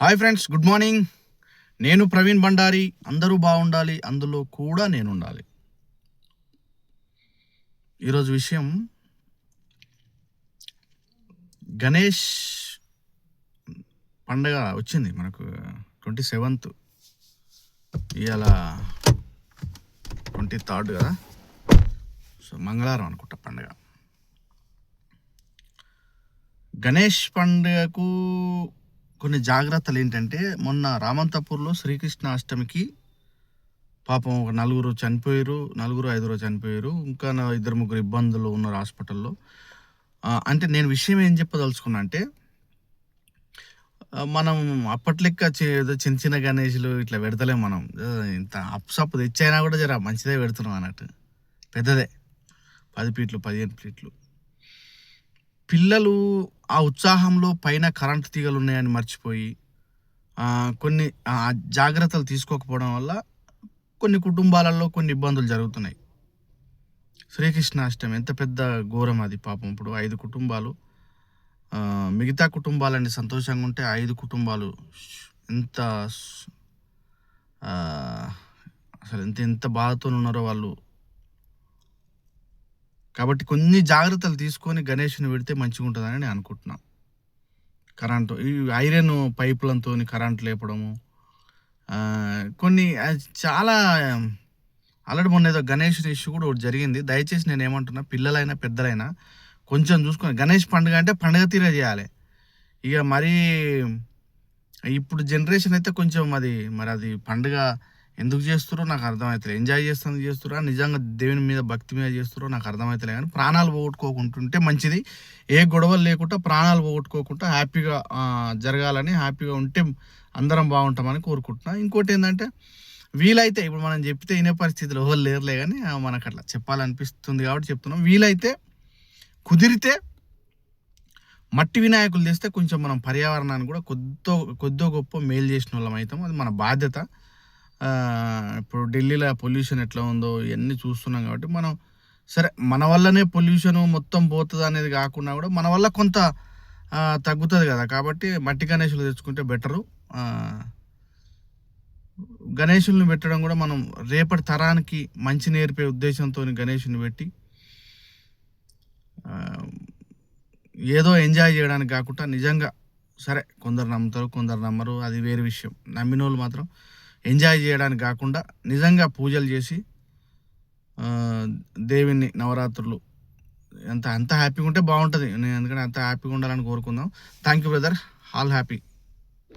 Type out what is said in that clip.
Hi friends good morning. నేను ప్రవీణ్ బండారి అందరూ బాగుండాలి అందులో కూడా నేను ఉండాలి ఈరోజు విషయం గణేష్ పండగ వచ్చింది మనకు ట్వంటీ సెవెంత్. ఇవాళ ట్వంటీ థర్డ్ కదా? సో మంగళవారం అనుకుంటా పండగ. గణేష్ పండుగకు కొన్ని జాగ్రత్తలు ఏంటంటే మొన్న రామంతపూర్లో శ్రీకృష్ణ అష్టమికి పాపం ఒక నలుగురు చనిపోయారు నలుగురు ఐదుగురు చనిపోయారు ఇంకా నా ఇద్దరు ముగ్గురు ఇబ్బందులు ఉన్నారు హాస్పిటల్లో. అంటే నేను విషయం ఏం చెప్పదలుచుకున్నా అంటే మనం అప్పట్లెక్క చే- ఏదో చిన్న చిన్న గణేషులు ఇట్లా పెడతలేం మనం. ఇంత అప్సప్పు తెచ్చైనా కూడా జర మంచిదే పెడుతున్నాం అన్నట్టు. పెద్దదే. పది ఫీట్లు పదిహేను ఫీట్లు. పిల్లలు ఆ ఉత్సాహంలో పైన కరెంటు తీగలు ఉన్నాయని మర్చిపోయి కొన్ని జాగ్రత్తలు తీసుకోకపోవడం వల్ల కొన్ని కుటుంబాలలో కొన్ని ఇబ్బందులు జరుగుతున్నాయి. శ్రీకృష్ణాష్టమి ఎంత పెద్ద ఘోరం అది పాపం. ఇప్పుడు ఐదు కుటుంబాలు మిగతా కుటుంబాలని సంతోషంగా ఉంటే ఐదు కుటుంబాలు ఎంత అసలు ఎంత ఎంత బాధతో ఉన్నారో వాళ్ళు కాబట్టి కొన్ని జాగ్రత్తలు తీసుకొని గణేష్ని పెడితే మంచిగా ఉంటుందని నేను అనుకుంటున్నాను కరెంటు ఈ ఐరన్ పైపులతో కరెంట్ లేపడము కొన్ని చాలా ఆల్రెడీ మొన్న ఏదో గణేష్ ఇష్యూ కూడా ఒకటి జరిగింది. దయచేసి నేను ఏమంటున్నా పిల్లలైనా పెద్దలైనా కొంచెం చూసుకొని గణేష్ పండుగ అంటే పండుగ తీరే చేయాలి. ఇక మరీ ఇప్పుడు జనరేషన్ అయితే కొంచెం అది మరి అది పండుగ ఎందుకు చేస్తారో నాకు అర్థమవుతలే ఎంజాయ్ చేస్తుంది చేస్తురా నిజంగా దేవుని మీద భక్తి మీద చేస్తారో నాకు అర్థమవుతలే కానీ ప్రాణాలు పోగొట్టుకోకుంటుంటే మంచిది. ఏ గొడవలు లేకుండా ప్రాణాలు పోగొట్టుకోకుండా హ్యాపీగా జరగాలని హ్యాపీగా ఉంటే అందరం బాగుంటామని కోరుకుంటున్నా. ఇంకోటి ఏంటంటే వీలైతే ఇప్పుడు మనం చెప్తే వినే పరిస్థితులు ఎవరు లేరులే కానీ మనకు అట్లా చెప్పాలనిపిస్తుంది కాబట్టి చెప్తున్నాం. వీలైతే కుదిరితే మట్టి వినాయకులు తెస్తే కొంచెం మనం పర్యావరణాన్ని కూడా కొద్దో కొద్దో గొప్ప మేలు చేసిన వాళ్ళం అవుతాం అది మన బాధ్యత. ఇప్పుడు ఢిల్లీలో పొల్యూషన్ ఎట్లా ఉందో ఇవన్నీ చూస్తున్నాం కాబట్టి మనం సరే మన వల్లనే పొల్యూషన్ మొత్తం పోతుంది అనేది కాకుండా కూడా మన వల్ల కొంత తగ్గుతుంది కదా. కాబట్టి మట్టి గణేషులు తెచ్చుకుంటే బెటరు. గణేషుల్ని పెట్టడం కూడా మనం రేపటి తరానికి మంచి నేర్పే ఉద్దేశంతో గణేషుని పెట్టి ఏదో ఎంజాయ్ చేయడానికి కాకుండా నిజంగా సరే కొందరు నమ్ముతారు కొందరు నమ్మరు అది వేరే విషయం. నమ్మిన వాళ్ళు మాత్రం ఎంజాయ్ చేయడానికి కాకుండా నిజంగా పూజలు చేసి దేవిని నవరాత్రులు ఎంత అంత హ్యాపీగా ఉంటే బాగుంటుంది. నేను ఎందుకంటే అంత హ్యాపీగా ఉండాలని కోరుకుందాం. Thank you brother all happy